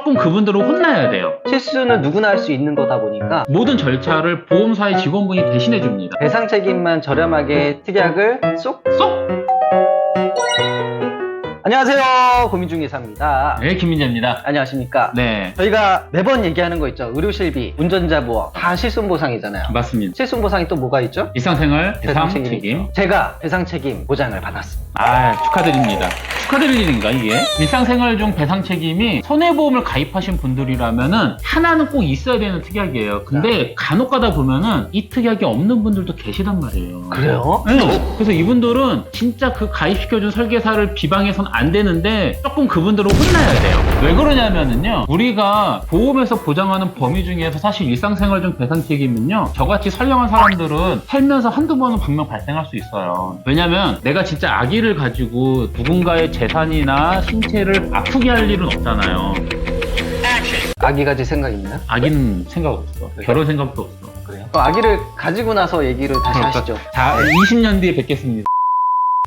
조금 그분들을 혼나야 돼요. 실수는 누구나 할 수 있는 거다 보니까 모든 절차를 보험사의 직원분이 대신해 줍니다. 배상 책임만 저렴하게 특약을 쏙 쏙! 안녕하세요 고민중개사입니다 네, 김민재입니다. 안녕하십니까 네, 저희가 매번 얘기하는 거 있죠 의료실비 운전자 보험 다 실손 보상이잖아요 맞습니다. 실손 보상이 또 뭐가 있죠? 일상생활 배상 책임. 제가 배상 책임 보장을 받았습니다 아, 축하드립니다. 축하드릴 일인가, 이게? 일상생활 중 배상 책임이 손해보험을 가입하신 분들이라면은 하나는 꼭 있어야 되는 특약이에요. 근데 간혹 가다 보면은 이 특약이 없는 분들도 계시단 말이에요. 그래요? 네. 그래서 이분들은 진짜 그 가입시켜준 설계사를 비방해선 안 되는데 조금 그분들을 혼나야 돼요. 왜 그러냐면은요. 우리가 보험에서 보장하는 범위 중에서 사실 일상생활 중 배상 책임은요. 저같이 선량한 사람들은 살면서 한두 번은 분명 발생할 수 있어요. 왜냐면 내가 진짜 아기를 가지고 누군가의 재산이나 신체를 아프게 할 일은 없잖아요. 아기 가질 생각 있나요? 아기는 생각 없어. 결혼 생각도 없어. 그래요? 아기를 가지고 나서 얘기를 다시 그러니까 하시죠 자, 20년 뒤에 뵙겠습니다.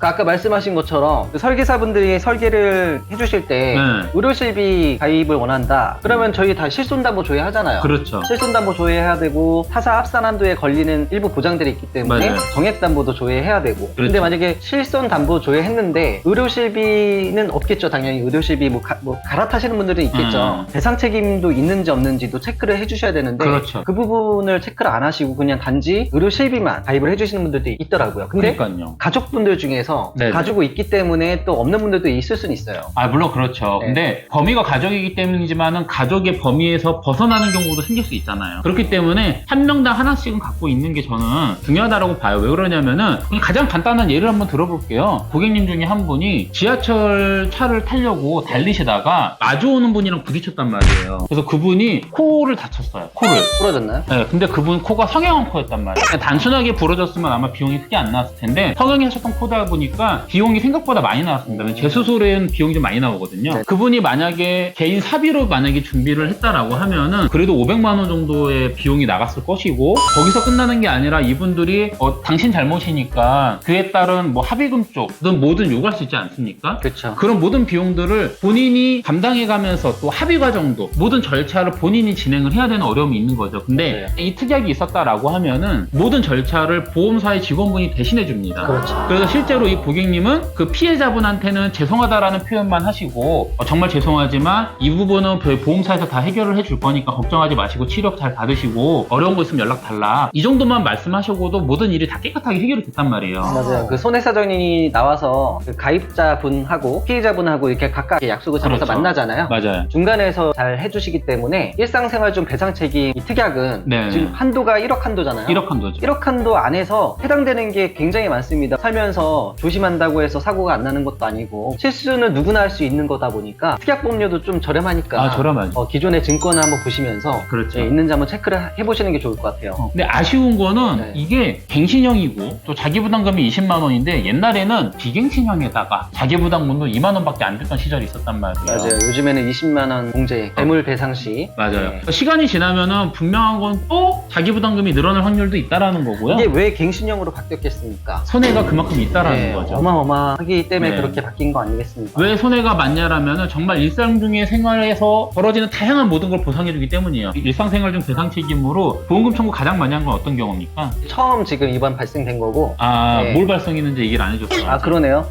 아까 말씀하신 것처럼 그 설계사분들이 설계를 해주실 때 네. 의료실비 가입을 원한다 그러면 저희 다 실손담보 조회하잖아요 그렇죠. 실손담보 조회해야 되고 타사 합산한도에 걸리는 일부 보장들이 있기 때문에 맞아요. 정액담보도 조회해야 되고 근데 그렇죠. 만약에 실손담보 조회했는데 의료실비는 없겠죠 당연히 의료실비 뭐, 가, 뭐 갈아타시는 분들은 있겠죠 음. 배상 책임도 있는지 없는지도 체크를 해주셔야 되는데 그렇죠. 그 부분을 체크를 안 하시고 그냥 단지 의료실비만 가입을 해주시는 분들도 있더라고요 근데 그러니까요. 가족분들 중에 서 네네. 가지고 있기 때문에 또 없는 분들도 있을 수는 있어요 아, 물론 그렇죠. 네. 근데 범위가 가족이기 때문이지만은 가족의 범위에서 벗어나는 경우도 생길 수 있잖아요. 그렇기 때문에 한 명당 하나씩은 갖고 있는 게 저는 중요하다고 봐요. 왜 그러냐면은 가장 간단한 예를 한번 들어볼게요. 고객님 중에 한 분이 지하철 차를 타려고 달리시다가 마주오는 분이랑 부딪혔단 말이에요. 그래서 그분이 코를 다쳤어요. 코를. 부러졌나요? 네, 근데 그분 코가 성형한 코였단 말이에요. 단순하게 부러졌으면 아마 비용이 크게 안 나왔을 텐데 성형하셨던 코다 보니까 비용이 생각보다 많이 나왔습니다. 재수술에는 비용이 좀 많이 나오거든요. 네. 그분이 만약에 개인 사비로 만약에 준비를 했다라고 하면은 그래도 500만 원 정도의 비용이 나갔을 것이고 거기서 끝나는 게 아니라 이분들이 어, 당신 잘못이니까 그에 따른 뭐 합의금 쪽든 뭐든 요구할 수 있지 않습니까? 그렇죠 그런 모든 비용들을 본인이 감당해가면서 또 합의 과정도 모든 절차를 본인이 진행을 해야 되는 어려움이 있는 거죠. 근데 이 특약이 있었다라고 하면은 모든 절차를 보험사의 직원분이 대신해 줍니다. 그렇죠 그래서 실제로 이 고객님은 그 피해자분한테는 죄송하다라는 표현만 하시고 어, 정말 죄송하지만 이 부분은 보험사에서 다 해결을 해줄 거니까 걱정하지 마시고 치료 잘 받으시고 어려운 거 있으면 연락 달라 이 정도만 말씀하시고도 모든 일이 다 깨끗하게 해결이 됐단 말이에요. 맞아요. 그 손해사정인이 나와서 그 가입자분하고 피해자분하고 이렇게 각각 약속을 잡아서 그렇죠. 만나잖아요. 맞아요. 중간에서 잘 해주시기 때문에 일상생활 중 배상 책임 이 특약은 네. 지금 한도가 1억 한도잖아요. 1억 한도죠. 1억 한도 안에서 해당되는 게 굉장히 많습니다. 살면서 조심한다고 해서 사고가 안 나는 것도 아니고 실수는 누구나 할 수 있는 거다 보니까 특약보험료도 좀 저렴하니까 아, 저렴하죠. 어, 기존의 증권을 한번 보시면서 그렇죠. 예, 있는지 한번 체크를 해보시는 게 좋을 것 같아요. 어, 근데 아쉬운 거는 네. 이게 갱신형이고 또 자기부담금이 20만 원인데 옛날에는 비갱신형에다가 자기부담금도 2만 원밖에 안 됐던 시절이 있었단 말이에요. 맞아요. 요즘에는 20만 원 공제 대물 배상 시 맞아요. 네. 시간이 지나면은 분명한 건 또 자기부담금이 늘어날 확률도 있다라는 거고요. 이게 왜 갱신형으로 바뀌었겠습니까? 손해가 그만큼 있다라는 네, 거죠. 어마어마하기 때문에 네. 그렇게 바뀐 거 아니겠습니까? 왜 손해가 많냐라면은 정말 일상 중의 생활에서 벌어지는 다양한 모든 걸 보상해주기 때문이에요. 일상생활 중 배상 책임으로 보험금 청구 가장 많이 한 건 어떤 경우입니까? 처음 지금 이번 발생된 거고 아, 네. 뭘 발생했는지 얘기를 안 해줬어요. 아 그러네요.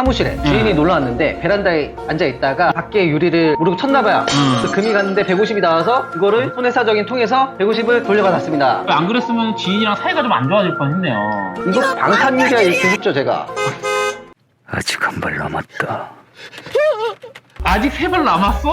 사무실에 주인이 놀러 왔는데 베란다에 앉아 있다가 밖에 유리를 모르고 쳤나 봐요. 음. 그래서 금이 갔는데 150이 나와서 그거를 손해사정인 통해서 150을 돌려받았습니다. 안 그랬으면 지인이랑 사이가 좀 안 좋아질 뻔했네요. 이거 방탄유리야 이렇게 했죠 제가. 아직 한 발 남았다. 아직 세 발 남았어.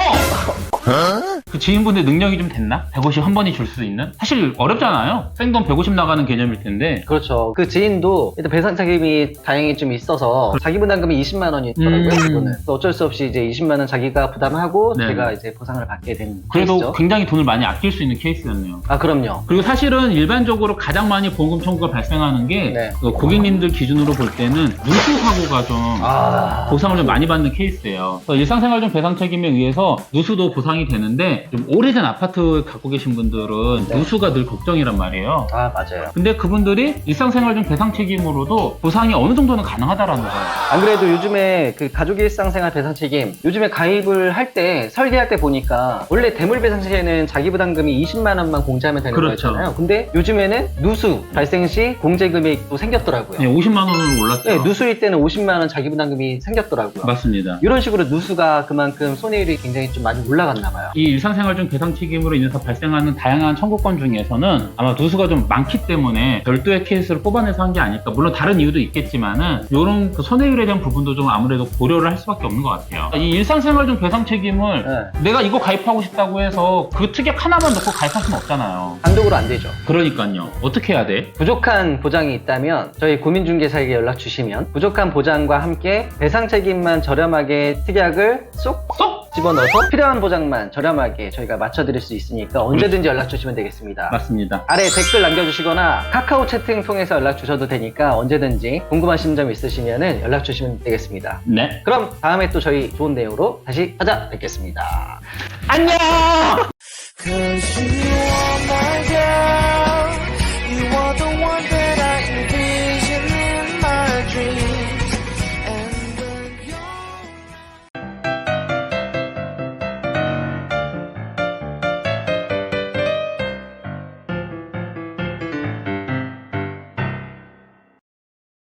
그 지인분들 능력이 좀 됐나? 150 한 번이 줄수 있는? 사실 어렵잖아요. 생돈 150 나가는 개념일 텐데. 그렇죠. 그 지인도 일단 배상 책임이 다행히 좀 있어서 자기 부담금이 20만 원이 있더라고요. 음. 그거는. 그래서 어쩔 수 없이 이제 20만 원 자기가 부담하고 네. 제가 이제 보상을 받게 된 그래도 케이스죠. 굉장히 돈을 많이 아낄 수 있는 케이스였네요. 아 그럼요. 그리고 사실은 일반적으로 가장 많이 보험금 청구가 발생하는 게 네. 그 고객님들 기준으로 볼 때는 누수 사고가 좀 아 보상을 좀 많이 받는 케이스예요. 그래서 일상생활 일상 생활좀 배상 책임에 의해서 누수도 보상이 되는데 좀 오래된 아파트 갖고 계신 분들은 네. 누수가 늘 걱정이란 말이에요. 아 맞아요. 근데 그분들이 일상생활 좀 배상 책임으로도 보상이 어느 정도는 가능하다라는 거예요. 안 그래도 요즘에 그 가족 일상생활 배상 책임 요즘에 가입을 할 때 설계할 때 보니까 원래 대물 배상 시에는 자기 부담금이 20만 원만 공제하면 되는 그렇죠. 거였잖아요. 근데 요즘에는 누수 발생 시 공제 금액도 생겼더라고요. 네, 50만 원으로 올랐죠. 네, 누수일 때는 50만 원 자기 부담금이 생겼더라고요. 맞습니다. 이런 식으로 누수가 그만큼 손해율이 굉장히 좀 많이 올라갔나 봐요. 이 일상생활 중 배상 책임으로 인해서 발생하는 다양한 청구권 중에서는 아마 누수가 좀 많기 때문에 별도의 케이스를 뽑아내서 한 게 아닐까. 물론 다른 이유도 있겠지만은 이런 그 손해율에 대한 부분도 좀 아무래도 고려를 할 수밖에 없는 것 같아요. 이 일상생활 중 배상 책임을 네. 내가 이거 가입하고 싶다고 해서 그 특약 하나만 넣고 가입할 수는 없잖아요. 단독으로 안 되죠. 그러니까요. 어떻게 해야 돼? 부족한 보장이 있다면 저희 고민중개사에게 연락 주시면 부족한 보장과 함께 배상 책임만 저렴하게 특약을 쏙 쏙! 집어넣어서 필요한 보장만 저렴하게 저희가 맞춰드릴 수 있으니까 언제든지 연락 주시면 되겠습니다. 맞습니다. 아래 댓글 남겨주시거나 카카오 채팅 통해서 연락 주셔도 되니까 언제든지 궁금하신 점 있으시면 연락 주시면 되겠습니다. 네. 그럼 다음에 또 저희 좋은 내용으로 다시 찾아뵙겠습니다. 안녕!